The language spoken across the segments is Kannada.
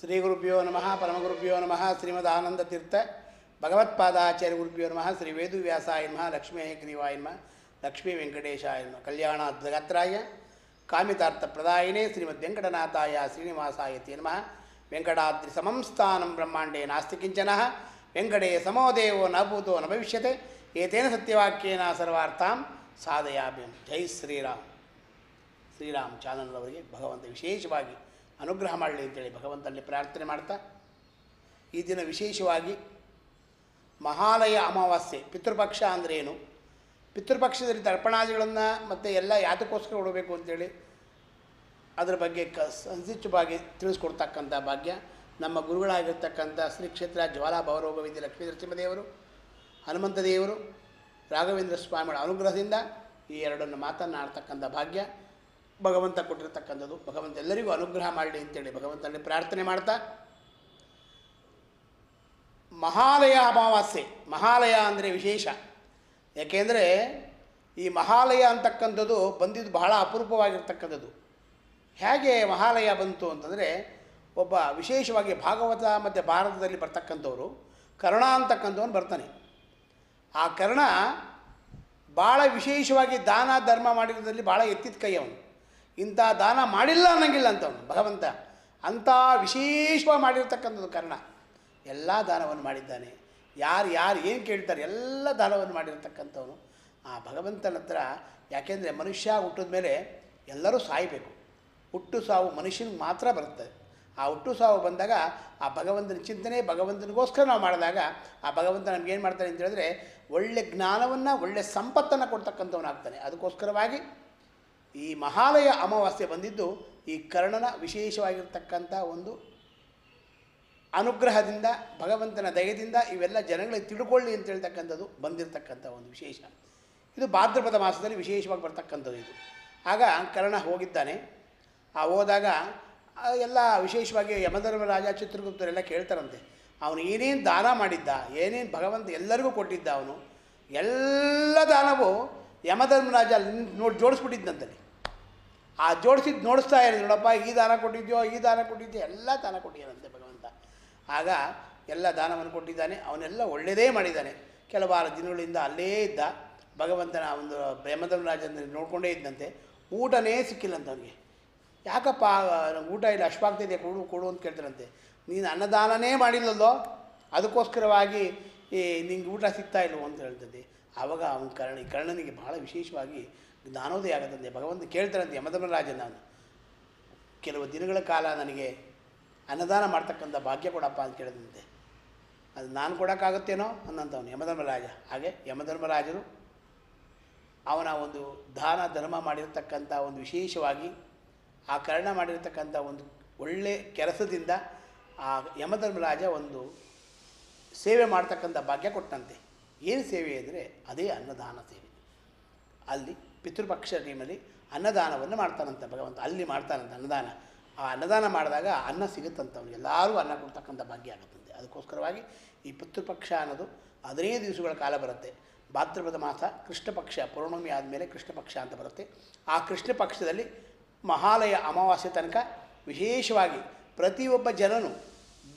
ಶ್ರೀ ಗುರುಭ್ಯೋ ನಮಃ, ಪರಮಗುರುಭ್ಯೋ ನಮಃ ಶ್ರೀಮದ್ ಆನಂದ ತೀರ್ಥ ಭಗವತ್ಪಾದಾಚಾರ್ಯ ಗುರುಭ್ಯೋ ನಮಃ, ಶ್ರೀ ವೇದುವ್ಯಾಸಾಯ ನಮಃ, ಲಕ್ಷ್ಮೀ ಗ್ರೀವಾಯ ನಮಃ, ಲಕ್ಷ್ಮೀ ವೆಂಕಟೇಶಾಯ ನಮಃ. ಕಲ್ಯಾಣ ಜಗತ್ರಾಯ ಕಾಮಿತಾರ್ಥ ಪ್ರದಾಯಿನೇ ಶ್ರೀಮದ್ ವೆಂಕಟನಾಥಾಯ ಶ್ರೀನಿವಾಸಾಯ ತೇ ನಮಃ. ವೆಂಕಟಾದ್ರಿ ಸಮಂ ಸ್ಥಾನಂ ಬ್ರಹ್ಮಾಂಡೇ ನಾಸ್ತಿ ಕಿಂಚನ. ವೆಂಕಟೇ ಸಮೋ ದೇವೋ ನ ಭೂತೋ ನ ಭವಿಷ್ಯತೆ. ಏತೇನ ಸತ್ಯವಾಕ್ಯೇನ ಸರ್ವಾರ್ಥಾಂ ಸಾಧಯಾಭ್ಯಂ ಜೈ ಶ್ರೀರಾಮ್. ಶ್ರೀರಾಮ್ ಚಾನಲ್ನವರಿಗೆ ಭಗವಂತ ವಿಶೇಷವಾಗಿ ಅನುಗ್ರಹ ಮಾಡಲಿ ಅಂತೇಳಿ ಭಗವಂತನಲ್ಲಿ ಪ್ರಾರ್ಥನೆ ಮಾಡ್ತಾ, ಈ ದಿನ ವಿಶೇಷವಾಗಿ ಮಹಾಲಯ ಅಮಾವಾಸ್ಯೆ, ಪಿತೃಪಕ್ಷ ಏನು? ಪಿತೃಪಕ್ಷದಲ್ಲಿ ತರ್ಪಣಾದಿಗಳನ್ನು ಮತ್ತು ಎಲ್ಲ ಯಾತಕ್ಕೋಸ್ಕರ ಕೊಡಬೇಕು ಅಂತೇಳಿ ಅದರ ಬಗ್ಗೆ ಕ ಸಂಕ್ಷಿಪ್ತವಾಗಿ ತಿಳಿಸ್ಕೊಡ್ತಕ್ಕಂಥ ಭಾಗ್ಯ. ನಮ್ಮ ಗುರುಗಳಾಗಿರ್ತಕ್ಕಂಥ ಶ್ರೀ ಕ್ಷೇತ್ರ ಜ್ವಾಲಾ ಭವರೋಗ ವಿದ್ಯೆ ಲಕ್ಷ್ಮೀ ನರಸಿಂಹದೇವರು ಹನುಮಂತ ದೇವರು ರಾಘವೇಂದ್ರ ಸ್ವಾಮಿಗಳ ಅನುಗ್ರಹದಿಂದ ಈ ಎರಡನ್ನು ಮಾತನಾಡ್ತಕ್ಕಂಥ ಭಾಗ್ಯ. ಭಗವಂತ ಕೊಟ್ಟಿರ್ತಕ್ಕಂಥದ್ದು. ಭಗವಂತ ಎಲ್ಲರಿಗೂ ಅನುಗ್ರಹ ಮಾಡಲಿ ಅಂತೇಳಿ ಭಗವಂತನಲ್ಲಿ ಪ್ರಾರ್ಥನೆ ಮಾಡ್ತಾ, ಮಹಾಲಯ ಅಮಾವಾಸ್ಯೆ. ಮಹಾಲಯ ಅಂದರೆ ವಿಶೇಷ. ಯಾಕೆಂದರೆ ಈ ಮಹಾಲಯ ಅಂತಕ್ಕಂಥದ್ದು ಬಂದಿದ್ದು ಬಹಳ ಅಪರೂಪವಾಗಿರ್ತಕ್ಕಂಥದ್ದು. ಹೇಗೆ ಮಹಾಲಯ ಬಂತು ಅಂತಂದರೆ, ಒಬ್ಬ ವಿಶೇಷವಾಗಿ ಭಾಗವತ ಮತ್ತು ಭಾರತದಲ್ಲಿ ಬರ್ತಕ್ಕಂಥವ್ರು, ಕರ್ಣ ಅಂತಕ್ಕಂಥವನು ಬರ್ತಾನೆ. ಆ ಕರ್ಣ ಭಾಳ ವಿಶೇಷವಾಗಿ ದಾನ ಧರ್ಮ ಮಾಡಿರೋದ್ರಲ್ಲಿ ಭಾಳ ಎತ್ತಿದ ಕೈ ಅವನು. ಇಂಥ ದಾನ ಮಾಡಿಲ್ಲ ಅನ್ನಂಗಿಲ್ಲ ಅಂತವನು, ಭಗವಂತ. ಅಂಥ ವಿಶೇಷವಾಗಿ ಮಾಡಿರ್ತಕ್ಕಂಥದ್ದು ಕರ್ಣ. ಎಲ್ಲ ದಾನವನ್ನು ಮಾಡಿದ್ದಾನೆ. ಯಾರು ಯಾರು ಏನು ಕೇಳ್ತಾರೆ ಎಲ್ಲ ದಾನವನ್ನು ಮಾಡಿರ್ತಕ್ಕಂಥವನು. ಆ ಭಗವಂತನ ಹತ್ರ, ಯಾಕೆಂದರೆ ಮನುಷ್ಯ ಹುಟ್ಟಿದ ಮೇಲೆ ಎಲ್ಲರೂ ಸಾಯಬೇಕು. ಹುಟ್ಟು ಸಾವು ಮನುಷ್ಯನಿಗೆ ಮಾತ್ರ ಬರ್ತದೆ ಆ ಹುಟ್ಟು ಸಾವು ಬಂದಾಗ ಆ ಭಗವಂತನ ಚಿಂತನೆ ಭಗವಂತನಿಗೋಸ್ಕರ ನಾವು ಮಾಡಿದಾಗ ಆ ಭಗವಂತ ನಮಗೇನು ಮಾಡ್ತಾನೆ ಅಂತ ಹೇಳಿದ್ರೆ ಒಳ್ಳೆ ಜ್ಞಾನವನ್ನು, ಒಳ್ಳೆ ಸಂಪತ್ತನ್ನು ಕೊಡ್ತಕ್ಕಂಥವನಾಗ್ತಾನೆ. ಅದಕ್ಕೋಸ್ಕರವಾಗಿ ಈ ಮಹಾಲಯ ಅಮಾವಾಸ್ಯೆ ಬಂದಿದ್ದು ಈ ಕರ್ಣನ ವಿಶೇಷವಾಗಿರ್ತಕ್ಕಂಥ ಒಂದು ಅನುಗ್ರಹದಿಂದ, ಭಗವಂತನ ದಯದಿಂದ ಇವೆಲ್ಲ ಜನಗಳಿಗೆ ತಿಳ್ಕೊಳ್ಳಿ ಅಂತ ಹೇಳ್ತಕ್ಕಂಥದ್ದು ಬಂದಿರತಕ್ಕಂಥ ಒಂದು ವಿಶೇಷ. ಇದು ಭಾದ್ರಪದ ಮಾಸದಲ್ಲಿ ವಿಶೇಷವಾಗಿ ಬರ್ತಕ್ಕಂಥದ್ದು ಇದು. ಆಗ ಕರ್ಣ ಹೋಗಿದ್ದಾನೆ. ಆ ಹೋದಾಗ ಎಲ್ಲ ವಿಶೇಷವಾಗಿ ಯಮಧರ್ಮರಾಜ ಚಿತ್ರಗುಪ್ತರೆಲ್ಲ ಕೇಳ್ತಾರಂತೆ. ಅವನು ಏನೇನು ದಾನ ಮಾಡಿದ್ದ, ಏನೇನು ಭಗವಂತ ಎಲ್ಲರಿಗೂ ಕೊಟ್ಟಿದ್ದ ಅವನು, ಎಲ್ಲ ದಾನವು ಯಮಧರ್ಮರಾಜ ಅಲ್ಲಿ ನೋಡಿ ಜೋಡಿಸ್ಬಿಟ್ಟಿದ್ದಂತಲ್ಲಿ ಆ ಜೋಡಿಸಿದ್ದು ನೋಡಿಸ್ತಾ ಇರೋದು, ನೋಡಪ್ಪ, ಈ ದಾನ ಕೊಟ್ಟಿದ್ಯೋ, ಈ ದಾನ ಕೊಟ್ಟಿದ್ಯೋ, ಎಲ್ಲ ದಾನ ಕೊಟ್ಟಿದ್ದಾನಂತೆ ಭಗವಂತ. ಆಗ ಎಲ್ಲ ದಾನವನ್ನು ಕೊಟ್ಟಿದ್ದಾನೆ, ಅವನೆಲ್ಲ ಒಳ್ಳೆಯದೇ ಮಾಡಿದ್ದಾನೆ. ಕೆಲವಾರು ದಿನಗಳಿಂದ ಅಲ್ಲೇ ಇದ್ದ ಭಗವಂತನ ಒಂದು ಯಮಧರ್ಮರಾಜನ ನೋಡ್ಕೊಂಡೇ ಇದ್ದಂತೆ. ಊಟನೇ ಸಿಕ್ಕಿಲ್ಲಂತ ಅವನಿಗೆ. ಯಾಕಪ್ಪ, ಊಟ ಇಲ್ಲ ಅಶ್ವಾಗ್ತಿದೆ ಕೊಡು ಕೊಡು ಅಂತ ಕೇಳ್ತಾರಂತೆ. ನೀನು ಅನ್ನದಾನನೇ ಮಾಡಿಲ್ಲಲ್ಲೋ, ಅದಕ್ಕೋಸ್ಕರವಾಗಿ ಈ ನಿಂಗೆ ಊಟ ಸಿಗ್ತಾ ಇಲ್ಲವೋ ಅಂತ ಹೇಳ್ತದೆ. ಆವಾಗ ಅವನ ಕರ್ಣ ಕರ್ಣನಿಗೆ ಬಹಳ ವಿಶೇಷವಾಗಿ ಜ್ಞಾನೋದಯ ಆಗತ್ತಂತೆ ಭಗವಂತ ಕೇಳ್ತಾನಂತೆ ಯಮಧರ್ಮರಾಜನ ನಾನು. ಕೆಲವು ದಿನಗಳ ಕಾಲ ನನಗೆ ಅನ್ನದಾನ ಮಾಡ್ತಕ್ಕಂಥ ಭಾಗ್ಯ ಕೊಡಪ್ಪ ಅಂತ ಕೇಳಿದಂತೆ. ಅದು ನಾನು ಕೊಡೋಕ್ಕಾಗುತ್ತೇನೋ ಅನ್ನಂಥವನು ಯಮಧರ್ಮರಾಜ ಹಾಗೆ ಯಮಧರ್ಮರಾಜರು ಅವನ ಒಂದು ದಾನ, ಧರ್ಮ ಮಾಡಿರತಕ್ಕಂಥ ಒಂದು ವಿಶೇಷವಾಗಿ ಆ ಕರ್ಣ ಮಾಡಿರತಕ್ಕಂಥ ಒಂದು ಒಳ್ಳೆ ಕೆಲಸದಿಂದ ಆ ಯಮಧರ್ಮರಾಜ ಒಂದು ಸೇವೆ ಮಾಡ್ತಕ್ಕಂಥ ಭಾಗ್ಯ ಕೊಟ್ಟಂತೆ. ಏನು ಸೇವೆ ಅಂದರೆ ಅದೇ ಅನ್ನದಾನ ಸೇವೆ. ಅಲ್ಲಿ ಪಿತೃಪಕ್ಷ ಟೀಮಲ್ಲಿ ಅನ್ನದಾನವನ್ನು ಮಾಡ್ತಾನಂತೆ ಭಗವಂತ. ಅಲ್ಲಿ ಮಾಡ್ತಾನಂತೆ ಅನ್ನದಾನ. ಆ ಅನ್ನದಾನ ಮಾಡಿದಾಗ ಅನ್ನ ಸಿಗುತ್ತಂತ ಅವನು ಎಲ್ಲರೂ ಅನ್ನ ಕೊಡ್ತಕ್ಕಂಥ ಭಾಗ್ಯ ಆಗುತ್ತಂತೆ. ಅದಕ್ಕೋಸ್ಕರವಾಗಿ ಈ ಪಿತೃಪಕ್ಷ ಅನ್ನೋದು ಹದಿನೈದು ದಿವಸಗಳ ಕಾಲ ಬರುತ್ತೆ. ಭಾದ್ರಪದ ಮಾಸ ಕೃಷ್ಣ ಪಕ್ಷ ಪೌರ್ಣಮಿ ಆದಮೇಲೆ ಕೃಷ್ಣ ಪಕ್ಷ ಅಂತ ಬರುತ್ತೆ. ಆ ಕೃಷ್ಣ ಪಕ್ಷದಲ್ಲಿ ಮಹಾಲಯ ಅಮಾವಾಸ್ಯೆ ತನಕ ವಿಶೇಷವಾಗಿ ಪ್ರತಿಯೊಬ್ಬ ಜನನು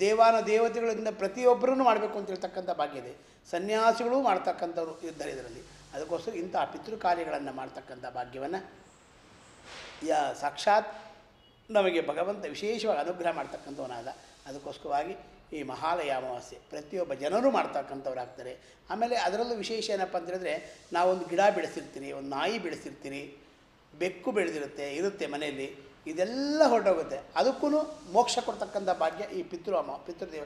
ದೇವಾನ ದೇವತೆಗಳಿಂದ ಪ್ರತಿಯೊಬ್ಬರೂ ಮಾಡಬೇಕು ಅಂತ ಹೇಳ್ತಕ್ಕಂಥ ಭಾಗ್ಯ ಇದೆ. ಸನ್ಯಾಸಿಗಳು ಮಾಡ್ತಕ್ಕಂಥವ್ರು ಇದ್ದಾರೆ ಇದರಲ್ಲಿ. ಅದಕ್ಕೋಸ್ಕರ ಇಂಥ ಪಿತೃ ಕಾರ್ಯಗಳನ್ನು ಮಾಡ್ತಕ್ಕಂಥ ಭಾಗ್ಯವನ್ನು, ಯಾ ಸಾಕ್ಷಾತ್ ನಮಗೆ ಭಗವಂತ ವಿಶೇಷವಾಗಿ ಅನುಗ್ರಹ ಮಾಡ್ತಕ್ಕಂಥವನಾದ. ಅದಕ್ಕೋಸ್ಕರವಾಗಿ ಈ ಮಹಾಲಯ ಅಮಾವಾಸ್ಯೆ ಪ್ರತಿಯೊಬ್ಬ ಜನರು ಮಾಡ್ತಕ್ಕಂಥವ್ರಾಗ್ತಾರೆ. ಆಮೇಲೆ ಅದರಲ್ಲೂ ವಿಶೇಷ ಏನಪ್ಪ ಅಂತೇಳಿದ್ರೆ ನಾವೊಂದು ಗಿಡ ಬೆಳೆಸಿರ್ತೀರಿ, ಒಂದು ನಾಯಿ ಬೆಳೆಸಿರ್ತೀರಿ, ಬೆಕ್ಕು ಬೆಳೆದಿರುತ್ತೆ, ಇರುತ್ತೆ ಮನೆಯಲ್ಲಿ. ಇದೆಲ್ಲ ಹೊರಟೋಗುತ್ತೆ. ಅದಕ್ಕೂ ಮೋಕ್ಷ ಕೊಡ್ತಕ್ಕಂಥ ಭಾಗ್ಯ ಈ ಪಿತೃ ಅಮಾ, ಪಿತೃದೇವ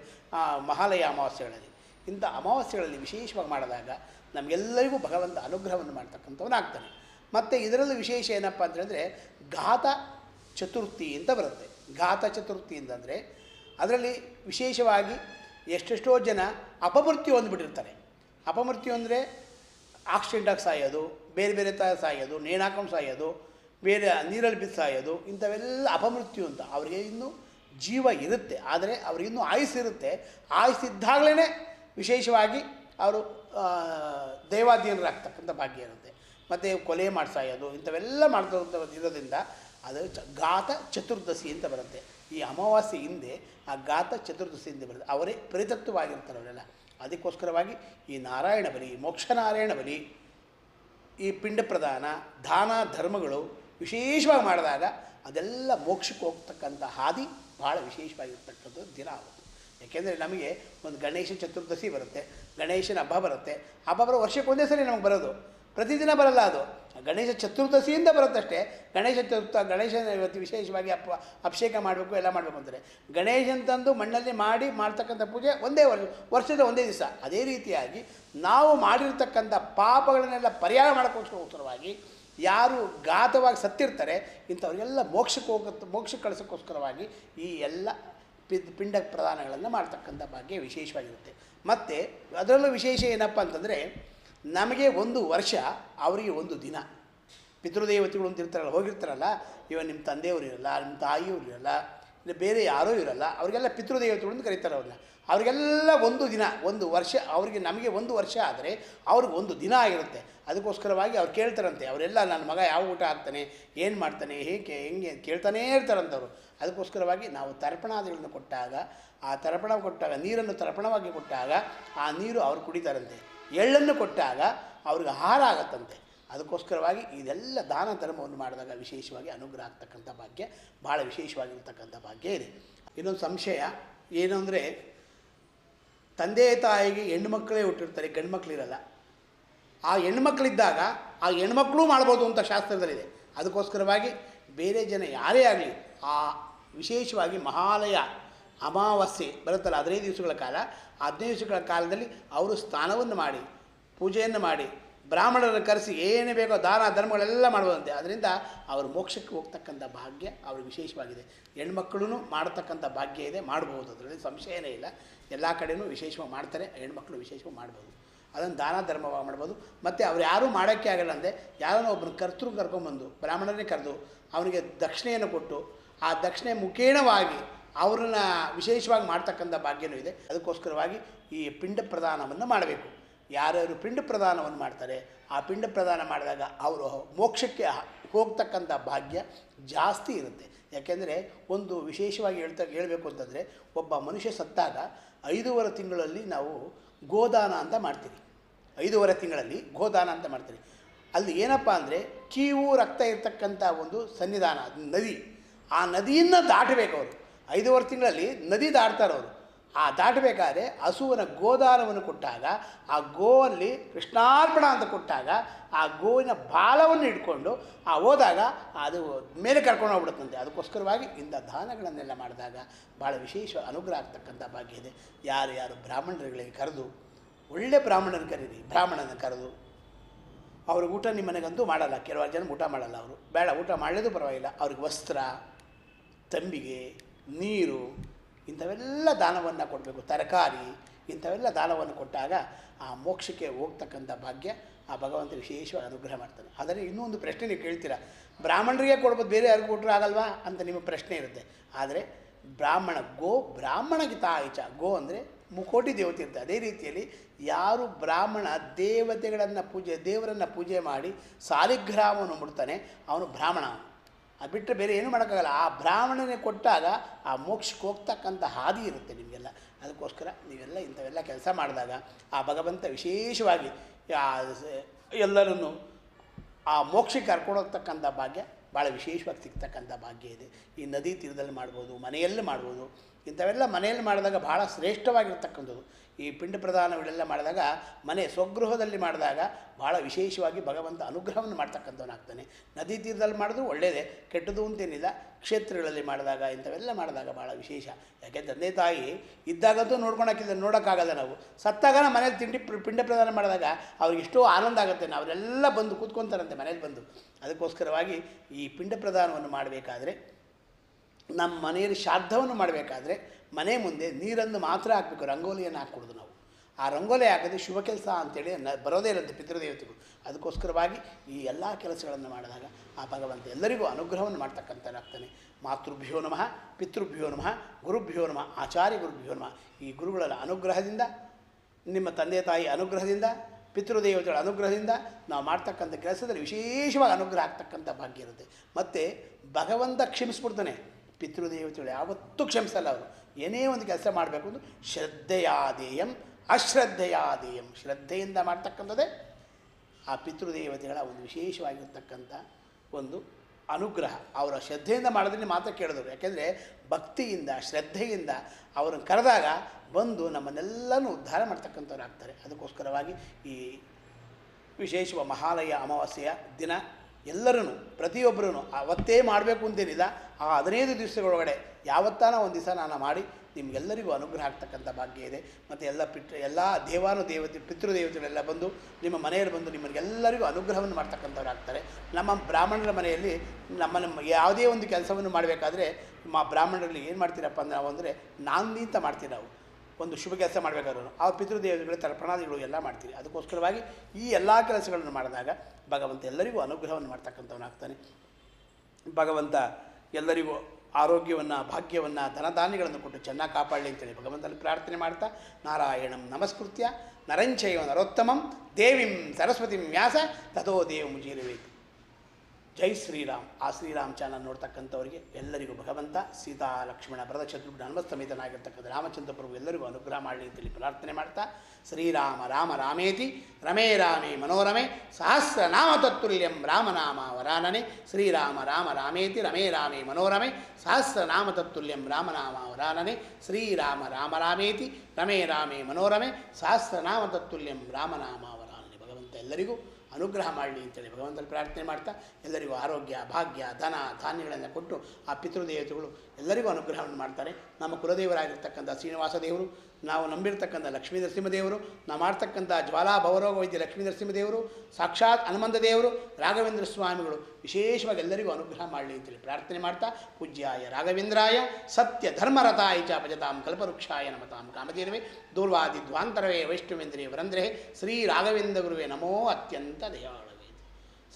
ಮಹಾಲಯ ಅಮಾವಾಸ್ಯೆಗಳಲ್ಲಿ. ಇಂಥ ಅಮಾವಾಸ್ಯೆಗಳಲ್ಲಿ ವಿಶೇಷವಾಗಿ ಮಾಡಿದಾಗ ನಮಗೆಲ್ಲರಿಗೂ ಭಗವಂತ ಅನುಗ್ರಹವನ್ನು ಮಾಡ್ತಕ್ಕಂಥವನಾಗ್ತಾನೆ. ಮತ್ತು ಇದರಲ್ಲೂ ವಿಶೇಷ ಏನಪ್ಪ ಅಂತ ಹೇಳಿದ್ರೆ ಘಾತ ಚತುರ್ಥಿ ಅಂತ ಬರುತ್ತೆ. ಘಾತ ಚತುರ್ಥಿ ಅಂತಂದರೆ ಅದರಲ್ಲಿ ವಿಶೇಷವಾಗಿ ಎಷ್ಟೆಷ್ಟೋ ಜನ ಅಪಮೃತ್ಯು ಹೊಂದ್ಬಿಟ್ಟಿರ್ತಾರೆ ಅಪಮೃತ್ಯು ಅಂದರೆ ಆಕ್ಸಿಡೆಂಟಾಗಿ ಸಾಯೋದು, ಬೇರೆ ಬೇರೆ ಥರ ಸಾಯೋದು ನೇಣಾಕೊಂಡು ಸಾಯೋದು ಬೇರೆ ನೀರಲ್ಲಿ ಬಿಸಾಯೋದು, ಇಂಥವೆಲ್ಲ ಅಪಮೃತ್ಯು ಅಂತ. ಅವರಿಗೆ ಇನ್ನೂ ಜೀವ ಇರುತ್ತೆ. ಆದರೆ ಅವರಿಗಿನ್ನೂ ಆಯುಸ್ಸಿರುತ್ತೆ ಆಯುಸ್ಸಿದ್ದಾಗಲೇ ವಿಶೇಷವಾಗಿ ಅವರು ದೇವಾಧೀನರಾಗ್ತಕ್ಕಂಥ ಭಾಗ್ಯ ಇರುತ್ತೆ. ಮತ್ತು ಕೊಲೆ ಮಾಡಿ ಸಾಯೋದು ಇಂಥವೆಲ್ಲ ಮಾಡ್ತಾ ಇರೋದ್ರಿಂದ ಅದು ಚ, ಘಾತ ಚತುರ್ದಶಿ ಅಂತ ಬರುತ್ತೆ. ಈ ಅಮಾವಾಸ್ಯೆ ಹಿಂದೆ ಆ ಗಾತ ಚತುರ್ದಶಿ ಹಿಂದೆ ಬರುತ್ತೆ. ಅವರೇ ಪ್ರೇತತ್ವವಾಗಿರ್ತಾರೆ ಅವರೆಲ್ಲ ಅದಕ್ಕೋಸ್ಕರವಾಗಿ ಈ ನಾರಾಯಣ ಬಲಿ, ಮೋಕ್ಷ ನಾರಾಯಣ ಬಲಿ, ಈ ಪಿಂಡ ಪ್ರದಾನ ದಾನ ಧರ್ಮಗಳು ವಿಶೇಷವಾಗಿ ಮಾಡಿದಾಗ ಅದೆಲ್ಲ ಮೋಕ್ಷಕ್ಕೆ ಹೋಗ್ತಕ್ಕಂಥ ಹಾದಿ ಭಾಳ ವಿಶೇಷವಾಗಿರ್ತಕ್ಕಂಥದ್ದು ದಿನ ಆಗುತ್ತೆ ಯಾಕೆಂದರೆ ನಮಗೆ ಒಂದು ಗಣೇಶ ಚತುರ್ದಶಿ ಬರುತ್ತೆ, ಗಣೇಶನ ಹಬ್ಬ ಬರುತ್ತೆ. ಹಬ್ಬ ಬರೋ ವರ್ಷಕ್ಕೆ ಒಂದೇ ಸರಿ ನಮಗೆ ಬರೋದು. ಪ್ರತಿದಿನ ಬರಲ್ಲ ಅದು. ಗಣೇಶ ಚತುರ್ದಶಿಯಿಂದ ಬರುತ್ತಷ್ಟೇ. ಗಣೇಶ ಚತುರ್ಥ, ಗಣೇಶನ ಇವತ್ತು ವಿಶೇಷವಾಗಿ ಅಪ್ಪ ಅಭಿಷೇಕ ಮಾಡಬೇಕು, ಎಲ್ಲ ಮಾಡಬೇಕು ಅಂತಾರೆ. ಗಣೇಶನ ತಂದು ಮಣ್ಣಲ್ಲಿ ಮಾಡಿ ಮಾಡ್ತಕ್ಕಂಥ ಪೂಜೆ ಒಂದೇ ವರ್ಷ ವರ್ಷದ ಒಂದೇ ದಿವಸ. ಅದೇ ರೀತಿಯಾಗಿ ನಾವು ಮಾಡಿರ್ತಕ್ಕಂಥ ಪಾಪಗಳನ್ನೆಲ್ಲ ಪರಿಹಾರ ಮಾಡೋಕ್ಕೋಸ್ಕರವಾಗಿ ಯಾರು ಘಾತವಾಗಿ ಸತ್ತಿರ್ತಾರೆ, ಇಂಥವ್ರಿಗೆಲ್ಲ ಮೋಕ್ಷಕ್ಕೆ ಹೋಗುತ್ತೆ ಮೋಕ್ಷಕ್ಕೆ ಕಳಿಸೋಕ್ಕೋಸ್ಕರವಾಗಿ ಈ ಎಲ್ಲ ಪಿಂಡ ಪ್ರದಾನಗಳನ್ನು ಮಾಡ್ತಕ್ಕಂಥ ಭಾಗ್ಯ ವಿಶೇಷವಾಗಿರುತ್ತೆ. ಮತ್ತು ಅದರಲ್ಲೂ ವಿಶೇಷ ಏನಪ್ಪ ಅಂತಂದರೆ, ನಮಗೆ ಒಂದು ವರ್ಷ, ಅವರಿಗೆ ಒಂದು ದಿನ. ಪಿತೃದೇವತೆಗಳು ಅಂತ ಇರ್ತಾರಲ್ಲ, ಹೋಗಿರ್ತಾರಲ್ಲ, ಇವ ನಿಮ್ಮ ತಂದೆಯವರು ಇರಲ್ಲ ನಿಮ್ಮ ತಾಯಿಯವರು ಇರಲ್ಲ, ಇಲ್ಲ ಬೇರೆ ಯಾರೂ ಇರಲ್ಲ, ಅವರಿಗೆಲ್ಲ ಪಿತೃದೇವತೆಗಳು ಅಂತ ಕರೀತಾರೆ ಅವ್ರನ್ನ ಅವರಿಗೆಲ್ಲ ಒಂದು ದಿನ, ಒಂದು ವರ್ಷ, ಅವರಿಗೆ ನಮಗೆ ಒಂದು ವರ್ಷ ಆದರೆ ಅವ್ರಿಗೆ ಒಂದು ದಿನ ಆಗಿರುತ್ತೆ. ಅದಕ್ಕೋಸ್ಕರವಾಗಿ ಅವ್ರು ಕೇಳ್ತಾರಂತೆ, ಅವರೆಲ್ಲ ನನ್ನ ಮಗ ಯಾವ ಊಟ ಹಾಕ್ತಾನೆ, ಏನು ಮಾಡ್ತಾನೆ, ಹೇಗೆ, ಹೆಂಗೆ ಕೇಳ್ತಾನೇ ಇರ್ತಾರಂತವ್ರು ಅದಕ್ಕೋಸ್ಕರವಾಗಿ ನಾವು ತರ್ಪಣಾದಿಗಳನ್ನು ಕೊಟ್ಟಾಗ, ಆ ತರ್ಪಣ ಕೊಟ್ಟಾಗ, ನೀರನ್ನು ತರ್ಪಣವಾಗಿ ಕೊಟ್ಟಾಗ ಆ ನೀರು ಅವ್ರು ಕುಡಿತಾರಂತೆ. ಎಳ್ಳನ್ನು ಕೊಟ್ಟಾಗ ಅವ್ರಿಗೆ ಆಹಾರ ಆಗತ್ತಂತೆ. ಅದಕ್ಕೋಸ್ಕರವಾಗಿ ಇದೆಲ್ಲ ದಾನ ಧರ್ಮವನ್ನು ಮಾಡಿದಾಗ ವಿಶೇಷವಾಗಿ ಅನುಗ್ರಹ ಆಗ್ತಕ್ಕಂಥ ಭಾಗ್ಯ ಭಾಳ ವಿಶೇಷವಾಗಿರ್ತಕ್ಕಂಥ ಭಾಗ್ಯ ಇದೆ. ಇನ್ನೊಂದು ಸಂಶಯ, ಏನು ಅಂದರೆ ತಂದೆ ತಾಯಿಗೆ ಹೆಣ್ಣು ಮಕ್ಕಳೇ ಹುಟ್ಟಿರ್ತಾರೆ, ಗಂಡು ಮಕ್ಕಳಿರಲ್ಲ ಆ ಹೆಣ್ಮಕ್ಳಿದ್ದಾಗ ಆ ಹೆಣ್ಮಕ್ಳು ಮಾಡ್ಬೋದು ಅಂತ ಶಾಸ್ತ್ರದಲ್ಲಿದೆ. ಅದಕ್ಕೋಸ್ಕರವಾಗಿ ಬೇರೆ ಜನ ಯಾರೇ ಆಗಲಿ, ಆ ವಿಶೇಷವಾಗಿ ಮಹಾಲಯ ಅಮಾವಾಸ್ಯೆ ಬರುತ್ತಲ್ಲ, ಹದಿನೈದು ದಿವಸಗಳ ಕಾಲ, ಹದಿನೈದು ದಿವಸಗಳ ಕಾಲದಲ್ಲಿ ಅವರು ಸ್ನಾನವನ್ನು ಮಾಡಿ, ಪೂಜೆಯನ್ನು ಮಾಡಿ ಬ್ರಾಹ್ಮಣರನ್ನು ಕರೆಸಿ ಏನೇ ಬೇಕೋ ದಾನ ಧರ್ಮಗಳೆಲ್ಲ ಮಾಡುವಂತೆ ಅದರಿಂದ ಅವರು ಮೋಕ್ಷಕ್ಕೆ ಹೋಗ್ತಕ್ಕಂಥ ಭಾಗ್ಯ ಅವ್ರಿಗೆ ವಿಶೇಷವಾಗಿದೆ. ಹೆಣ್ಮಕ್ಳು ಮಾಡತಕ್ಕಂಥ ಭಾಗ್ಯ ಇದೆ, ಮಾಡ್ಬೋದು. ಅದರಲ್ಲಿ ಸಂಶಯನೇ ಇಲ್ಲ. ಎಲ್ಲ ಕಡೆಯೂ ವಿಶೇಷವಾಗಿ ಮಾಡ್ತಾರೆ, ಹೆಣ್ಮಕ್ಳು ವಿಶೇಷವಾಗಿ ಮಾಡ್ಬೋದು. ಅದನ್ನು ದಾನ ಧರ್ಮವಾಗಿ ಮಾಡ್ಬೋದು. ಮತ್ತು ಅವ್ರು ಯಾರೂ ಮಾಡೋಕ್ಕೆ ಆಗಲ್ಲ ಅಂದರೆ ಯಾರನ್ನೋ ಒಬ್ಬನ ಕರ್ತೃ ಕರ್ಕೊಂಬಂದು ಬ್ರಾಹ್ಮಣರನ್ನೇ ಕರೆದು ಅವನಿಗೆ ದಕ್ಷಿಣೆಯನ್ನು ಕೊಟ್ಟು, ಆ ದಕ್ಷಿಣೆ ಮುಖೇಣವಾಗಿ ಅವ್ರನ್ನ ವಿಶೇಷವಾಗಿ ಮಾಡ್ತಕ್ಕಂಥ ಭಾಗ್ಯನೂ ಇದೆ. ಅದಕ್ಕೋಸ್ಕರವಾಗಿ ಈ ಪಿಂಡ ಪ್ರದಾನವನ್ನು ಮಾಡಬೇಕು. ಯಾರ್ಯಾರು ಪಿಂಡ ಪ್ರದಾನವನ್ನು ಮಾಡ್ತಾರೆ, ಆ ಪಿಂಡ ಪ್ರದಾನ ಮಾಡಿದಾಗ ಅವರು ಮೋಕ್ಷಕ್ಕೆ ಹೋಗ್ತಕ್ಕಂಥ ಭಾಗ್ಯ ಜಾಸ್ತಿ ಇರುತ್ತೆ. ಯಾಕೆಂದರೆ ಒಂದು ವಿಶೇಷವಾಗಿ ಹೇಳ್ತಾ, ಹೇಳಬೇಕು ಅಂತಂದರೆ ಒಬ್ಬ ಮನುಷ್ಯ ಸತ್ತಾಗ ಐದೂವರೆ ತಿಂಗಳಲ್ಲಿ ನಾವು ಗೋದಾನ ಅಂತ ಮಾಡ್ತೀವಿ. ಐದೂವರೆ ತಿಂಗಳಲ್ಲಿ ಗೋದಾನ ಅಂತ ಮಾಡ್ತೀವಿ. ಅಲ್ಲಿ ಏನಪ್ಪ ಅಂದರೆ ಕೀವು ರಕ್ತ ಇರತಕ್ಕಂಥ ಒಂದು ಸನ್ನಿಧಾನ ನದಿ. ಆ ನದಿಯನ್ನು ದಾಟಬೇಕು ಅವರು. ಐದೂವರೆ ತಿಂಗಳಲ್ಲಿ ನದಿ ದಾಟ್ತಾರೆ ಅವರು ಆ ದಾಟಬೇಕಾದ್ರೆ ಹಸುವಿನ ಗೋದಾನವನ್ನು ಕೊಟ್ಟಾಗ, ಆ ಗೋವಲ್ಲಿ ಕೃಷ್ಣಾರ್ಪಣ ಅಂತ ಕೊಟ್ಟಾಗ ಆ ಗೋವಿನ ಬಾಲವನ್ನು ಇಟ್ಕೊಂಡು ಆ ಹೋದಾಗ ಅದು ಮೇಲೆ ಕರ್ಕೊಂಡು ಹೋಗ್ಬಿಡುತ್ತಂತೆ. ಅದಕ್ಕೋಸ್ಕರವಾಗಿ ಇಂಥ ದಾನಗಳನ್ನೆಲ್ಲ ಮಾಡಿದಾಗ ಭಾಳ ವಿಶೇಷ ಅನುಗ್ರಹ ಆಗ್ತಕ್ಕಂಥ ಭಾಗ್ಯ ಇದೆ. ಯಾರು ಯಾರು ಬ್ರಾಹ್ಮಣರುಗಳಿಗೆ ಕರೆದು, ಒಳ್ಳೆ ಬ್ರಾಹ್ಮಣನ ಕರೀರಿ ಬ್ರಾಹ್ಮಣನ ಕರೆದು. ಅವ್ರಿಗೆ ಊಟ ನಿಮ್ಮ ಮನೆಗಂತೂ ಮಾಡಲ್ಲ, ಕೆಲವಾರು ಜನ ಊಟ ಮಾಡಲ್ಲ ಅವರು. ಬೇಡ, ಊಟ ಮಾಡಲೇದು ಪರವಾಗಿಲ್ಲ. ಅವ್ರಿಗೆ ವಸ್ತ್ರ, ತಂಬಿಗೆ ನೀರು ಇಂಥವೆಲ್ಲ ದಾನವನ್ನು ಕೊಡಬೇಕು. ತರಕಾರಿ, ಇಂಥವೆಲ್ಲ ದಾನವನ್ನು ಕೊಟ್ಟಾಗ ಆ ಮೋಕ್ಷಕ್ಕೆ ಹೋಗ್ತಕ್ಕಂಥ ಭಾಗ್ಯ ಆ ಭಗವಂತ ವಿಶೇಷವಾಗಿ ಅನುಗ್ರಹ ಮಾಡ್ತಾನೆ. ಆದರೆ ಇನ್ನೊಂದು ಪ್ರಶ್ನೆ ನೀವು ಕೇಳ್ತೀರಾ, ಬ್ರಾಹ್ಮಣರಿಗೆ ಕೊಡ್ಬೋದು, ಬೇರೆ ಯಾರಿಗೂ ಕೊಟ್ಟರೆ ಆಗಲ್ವಾ ಅಂತ ನಿಮ್ಮ ಪ್ರಶ್ನೆ ಇರುತ್ತೆ. ಆದರೆ ಬ್ರಾಹ್ಮಣ, ಗೋ ಬ್ರಾಹ್ಮಣಗಿತ ಆಯ್ಚ ಗೋ ಅಂದರೆ ಮುಕೋಟಿ ದೇವತೆ ಇರುತ್ತೆ. ಅದೇ ರೀತಿಯಲ್ಲಿ ಯಾರು ಬ್ರಾಹ್ಮಣ ದೇವತೆಗಳನ್ನು ಪೂಜೆ, ದೇವರನ್ನು ಪೂಜೆ ಮಾಡಿ ಸಾಲಿಗ್ರಾಮವನ್ನು ಮುಡ್ತಾನೆ ಅವನು ಬ್ರಾಹ್ಮಣ. ಅದು ಬಿಟ್ಟರೆ ಬೇರೆ ಏನು ಮಾಡೋಕ್ಕಾಗಲ್ಲ. ಆ ಬ್ರಾಹ್ಮಣನೇ ಕೊಟ್ಟಾಗ ಆ ಮೋಕ್ಷಕ್ಕೆ ಹೋಗ್ತಕ್ಕಂಥ ಹಾದಿ ಇರುತ್ತೆ ನಿಮಗೆಲ್ಲ. ಅದಕ್ಕೋಸ್ಕರ ನೀವೆಲ್ಲ ಇಂಥವೆಲ್ಲ ಕೆಲಸ ಮಾಡಿದಾಗ ಆ ಭಗವಂತ ವಿಶೇಷವಾಗಿ ಎಲ್ಲರನ್ನು ಆ ಮೋಕ್ಷಕ್ಕೆ ಕರ್ಕೊಂಡು ಹೋಗ್ತಕ್ಕಂಥ ಭಾಗ್ಯ ಭಾಳ ವಿಶೇಷವಾಗಿ ಸಿಗ್ತಕ್ಕಂಥ ಭಾಗ್ಯ ಇದೆ. ಈ ನದಿ ತೀರದಲ್ಲಿ ಮಾಡ್ಬೋದು, ಮನೆಯಲ್ಲಿ ಮಾಡ್ಬೋದು. ಇಂಥವೆಲ್ಲ ಮನೆಯಲ್ಲಿ ಮಾಡಿದಾಗ ಭಾಳ ಶ್ರೇಷ್ಠವಾಗಿರ್ತಕ್ಕಂಥದ್ದು. ಈ ಪಿಂಡ ಪ್ರದಾನಗಳೆಲ್ಲ ಮಾಡಿದಾಗ, ಮನೆ ಸ್ವಗೃಹದಲ್ಲಿ ಮಾಡಿದಾಗ ಭಾಳ ವಿಶೇಷವಾಗಿ ಭಗವಂತ ಅನುಗ್ರಹವನ್ನು ಮಾಡ್ತಕ್ಕಂಥವನಾಗ್ತಾನೆ. ನದಿ ತೀರದಲ್ಲಿ ಮಾಡೋದು ಒಳ್ಳೆಯದೇ ಕೆಟ್ಟದು ಅಂತೇನಿಲ್ಲ. ಕ್ಷೇತ್ರಗಳಲ್ಲಿ ಮಾಡಿದಾಗ, ಇಂಥವೆಲ್ಲ ಮಾಡಿದಾಗ ಭಾಳ ವಿಶೇಷ. ಯಾಕೆ ತಂದೆ ತಾಯಿ ಇದ್ದಾಗಂತೂ ನೋಡ್ಕೊಳಕ್ಕಿಲ್ಲ, ನೋಡೋಕ್ಕಾಗಲ್ಲ ನಾವು. ಸತ್ತಾಗ ಮನೇಲಿ ತಿಂಡಿ ಪಿಂಡ ಪ್ರದಾನ ಮಾಡಿದಾಗ ಅವ್ರಿಗೆ ಎಷ್ಟೋ ಆನಂದ ಆಗುತ್ತೆ. ಅವರೆಲ್ಲ ಬಂದು ಕೂತ್ಕೊತಾರಂತೆ ಮನೇಲಿ ಬಂದು. ಅದಕ್ಕೋಸ್ಕರವಾಗಿ ಈ ಪಿಂಡ ಪ್ರದಾನವನ್ನು ಮಾಡಬೇಕಾದ್ರೆ ನಮ್ಮ ಮನೆಯಲ್ಲಿ ಶ್ರಾದ್ದವನ್ನು ಮಾಡಬೇಕಾದ್ರೆ ಮನೆ ಮುಂದೆ ನೀರನ್ನು ಮಾತ್ರ ಹಾಕಬೇಕು, ರಂಗೋಲಿಯನ್ನು ಹಾಕ್ಕೊಡೋದು ನಾವು. ಆ ರಂಗೋಲಿ ಹಾಕದೆ ಶುಭ ಕೆಲಸ ಅಂತೇಳಿ ನ, ಬರೋದೇ ಇರುತ್ತೆ ಪಿತೃದೇವತೆಗಳು. ಅದಕ್ಕೋಸ್ಕರವಾಗಿ ಈ ಎಲ್ಲ ಕೆಲಸಗಳನ್ನು ಮಾಡಿದಾಗ ಆ ಭಗವಂತ ಎಲ್ಲರಿಗೂ ಅನುಗ್ರಹವನ್ನು ಮಾಡ್ತಕ್ಕಂಥನಾಗ್ತಾನೆ ಮಾತೃಭ್ಯೋ ನಮಃ, ಪಿತೃಭ್ಯೋ ನಮಃ, ಗುರುಭ್ಯೋ ನಮಃ, ಆಚಾರ್ಯ ಗುರುಭ್ಯೋ ನಮಃ. ಈ ಗುರುಗಳ ಅನುಗ್ರಹದಿಂದ, ನಿಮ್ಮ ತಂದೆ ತಾಯಿ ಅನುಗ್ರಹದಿಂದ, ಪಿತೃದೇವತೆಗಳ ಅನುಗ್ರಹದಿಂದ ನಾವು ಮಾಡ್ತಕ್ಕಂಥ ಕೆಲಸದಲ್ಲಿ ವಿಶೇಷವಾಗಿ ಅನುಗ್ರಹ ಆಗ್ತಕ್ಕಂಥ ಭಾಗ್ಯ ಇರುತ್ತೆ. ಮತ್ತು ಭಗವಂತ ಕ್ಷಮಿಸ್ಬಿಡ್ತಾನೆ. ಪಿತೃದೇವತೆಗಳು ಯಾವತ್ತೂ ಕ್ಷಮಿಸಲ್ಲ ಅವರು. ಏನೇ ಒಂದು ಕೆಲಸ ಮಾಡಬೇಕು ಅಂದು ಶ್ರದ್ಧೆಯಾದೇಯಂ, ಅಶ್ರದ್ಧೆಯಾದೇಯಂ. ಶ್ರದ್ಧೆಯಿಂದ ಮಾಡ್ತಕ್ಕಂಥದ್ದೇ ಆ ಪಿತೃದೇವತೆಗಳ ಒಂದು ವಿಶೇಷವಾಗಿರ್ತಕ್ಕಂಥ ಒಂದು ಅನುಗ್ರಹ. ಅವರ ಶ್ರದ್ಧೆಯಿಂದ ಮಾಡೋದನ್ನೇ ಮಾತ್ರ ಕೇಳಿದ್ರು ಯಾಕೆಂದರೆ ಭಕ್ತಿಯಿಂದ, ಶ್ರದ್ಧೆಯಿಂದ ಅವರನ್ನು ಕರೆದಾಗ ಬಂದು ನಮ್ಮನ್ನೆಲ್ಲನೂ ಉದ್ಧಾರ ಮಾಡ್ತಕ್ಕಂಥವ್ರು ಆಗ್ತಾರೆ. ಅದಕ್ಕೋಸ್ಕರವಾಗಿ ಈ ವಿಶೇಷವ ಮಹಾಲಯ ಅಮಾವಾಸ್ಯೆಯ ದಿನ ಎಲ್ಲರೂ ಪ್ರತಿಯೊಬ್ಬರೂ ಅವತ್ತೇ ಮಾಡಬೇಕು ಅಂತೇನಿಲ್ಲ ಆ ಹದಿನೈದು ದಿವಸಗಳೊಳಗಡೆ ಯಾವತ್ತಾನ ಒಂದು ದಿವಸ ನಾನು ಮಾಡಿ ನಿಮಗೆಲ್ಲರಿಗೂ ಅನುಗ್ರಹ ಆಗ್ತಕ್ಕಂಥ ಭಾಗ್ಯ ಇದೆ. ಮತ್ತು ಎಲ್ಲ ಪಿತೃ, ಎಲ್ಲ ದೇವಾನು ದೇವತೆ, ಪಿತೃದೇವತೆಗಳೆಲ್ಲ ಬಂದು ನಿಮ್ಮ ಮನೆಯಲ್ಲಿ ಬಂದು ನಿಮಗೆಲ್ಲರಿಗೂ ಅನುಗ್ರಹವನ್ನು ಮಾಡ್ತಕ್ಕಂಥವ್ರು ಆಗ್ತಾರೆ ನಮ್ಮ ಬ್ರಾಹ್ಮಣರ ಮನೆಯಲ್ಲಿ ನಮ್ಮ ನಮ್ಮ ಯಾವುದೇ ಒಂದು ಕೆಲಸವನ್ನು ಮಾಡಬೇಕಾದ್ರೆ, ಮಾ ಬ್ರಾಹ್ಮಣರಲ್ಲಿ ಏನು ಮಾಡ್ತೀರಪ್ಪ ಅಂದ್ರೆ ನಾವು ಅಂದರೆ ನಾಂದಿ ಅಂತ ಮಾಡ್ತೀವಿ ನಾವು. ಒಂದು ಶುಭ ಕೆಲಸ ಮಾಡಬೇಕಾದ್ರು. ಆ ಪಿತೃದೇವತೆಗಳು ತರ್ಪಣಾದಿಗಳು ಎಲ್ಲ ಮಾಡ್ತೀವಿ ಅದಕ್ಕೋಸ್ಕರವಾಗಿ ಈ ಎಲ್ಲ ಕೆಲಸಗಳನ್ನು ಮಾಡಿದಾಗ ಭಗವಂತ ಎಲ್ಲರಿಗೂ ಅನುಗ್ರಹವನ್ನು ಮಾಡ್ತಕ್ಕಂಥವನಾಗ್ತಾನೆ. ಭಗವಂತ ಎಲ್ಲರಿಗೂ ಆರೋಗ್ಯವನ್ನು, ಭಾಗ್ಯವನ್ನು, ಧನಧಾನ್ಯಗಳನ್ನು ಕೊಟ್ಟು ಚೆನ್ನಾಗಿ ಕಾಪಾಡಲಿ ಅಂತೇಳಿ ಭಗವಂತನಲ್ಲಿ ಪ್ರಾರ್ಥನೆ ಮಾಡ್ತಾ, ನಾರಾಯಣಂ ನಮಸ್ಕೃತ್ಯ ನರಂಚೈವ ನರೋತ್ತಮಂ, ದೇವಿಂ ಸರಸ್ವತಿಂ ವ್ಯಾಸ, ತಥೋ ದೇವ ಮುಜೀರವೇತಿ. ಜೈ ಶ್ರೀರಾಮ್. ಆ ಶ್ರೀರಾಮ್ ಚಾನಲ್ ನೋಡ್ತಕ್ಕಂಥವರಿಗೆ ಎಲ್ಲರಿಗೂ ಭಗವಂತ, ಸೀತಾ, ಲಕ್ಷ್ಮಣ, ಭರತ, ಶತ್ರುಘ್ನ ಹನುಮಸ್ತಮೇತನಾಗಿರ್ತಕ್ಕಂಥ ರಾಮಚಂದ್ರ ಪ್ರಭು ಎಲ್ಲರಿಗೂ ಅನುಗ್ರಹ ಮಾಡಲಿ ಅಂತೇಳಿ ಪ್ರಾರ್ಥನೆ ಮಾಡ್ತಾ ಶ್ರೀರಾಮ ರಾಮ ರಾಮೇತಿ, ರಮೇ ರಾಮೇ ಮನೋರಮೆ ಸಹಸ್ರ ನಾಮ ತತ್ತುಲ್ಯಂ ರಾಮನಾಮ ವರಾನನೆ, ಶ್ರೀರಾಮ ರಾಮ ರಾಮೇತಿ, ರಮೇ ರಾಮೇ ಮನೋರಮೆ ಸಹಸ್ರ ನಾಮ ತತ್ತುಲ್ಯಂ ರಾಮನಾಮ ವರಾನನೆ, ಶ್ರೀರಾಮ ರಾಮ ರಾಮೇತಿ, ರಮೇ ರಾಮೇ ಮನೋರಮೆ ಸಹಸ್ರ ನಾಮ ತತ್ತುಲ್ಯಂ ರಾಮನಾಮ ವರಾನನೆ. ಭಗವಂತ ಎಲ್ಲರಿಗೂ ಅನುಗ್ರಹ ಮಾಡಲಿ ಅಂತೇಳಿ ಭಗವಂತನ ಪ್ರಾರ್ಥನೆ ಮಾಡ್ತಾ ಎಲ್ಲರಿಗೂ ಆರೋಗ್ಯ, ಭಾಗ್ಯ, ಧನ, ಧಾನ್ಯಗಳನ್ನು ಕೊಟ್ಟು ಆ ಪಿತೃದೇವತೆಗಳು ಎಲ್ಲರಿಗೂ ಅನುಗ್ರಹವನ್ನು ಮಾಡ್ತಾರೆ. ನಮ್ಮ ಕುಲದೇವರಾಗಿರ್ತಕ್ಕಂಥ ಶ್ರೀನಿವಾಸ ದೇವರು ನಾವು ನಂಬಿರ್ತಕ್ಕಂಥ ಲಕ್ಷ್ಮೀ ನರಸಿಂಹದೇವರು, ನಾವು ಮಾಡ್ತಕ್ಕಂಥ ಜ್ವಾಲಾ ಭವರೋಗ ವೈದ್ಯ ಲಕ್ಷ್ಮೀ ನರಸಿಂಹದೇವರು, ಸಾಕ್ಷಾತ್ ಹನುಮಂತ ದೇವರು, ರಾಘವೇಂದ್ರ ಸ್ವಾಮಿಗಳು ವಿಶೇಷವಾಗಿ ಎಲ್ಲರಿಗೂ ಅನುಗ್ರಹ ಮಾಡಲಿ ಅಂತೇಳಿ ಪ್ರಾರ್ಥನೆ ಮಾಡ್ತಾ, ಪೂಜ್ಯಾಯ ರಾಘವೇಂದ್ರಾಯ ಸತ್ಯ ಧರ್ಮರತಾಯ ಚ ಭಜತಾಂ ಕಲ್ಪವೃಕ್ಷಾಯ ನಮತಾಂ ಕಾಮಧೇನವೇ, ದೂರ್ವಾದಿ ದ್ವಾಂತರವೇ ವೈಷ್ಣವೇಂದ್ರೇ ವರಂದ್ರೇ ಶ್ರೀ ರಾಘವೇಂದ್ರ ಗುರುವೇ ನಮೋ ಅತ್ಯಂತ ದಯಾಳವೇ.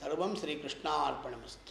ಸರ್ವಂ ಶ್ರೀಕೃಷ್ಣಾರ್ಪಣಮಸ್ತು.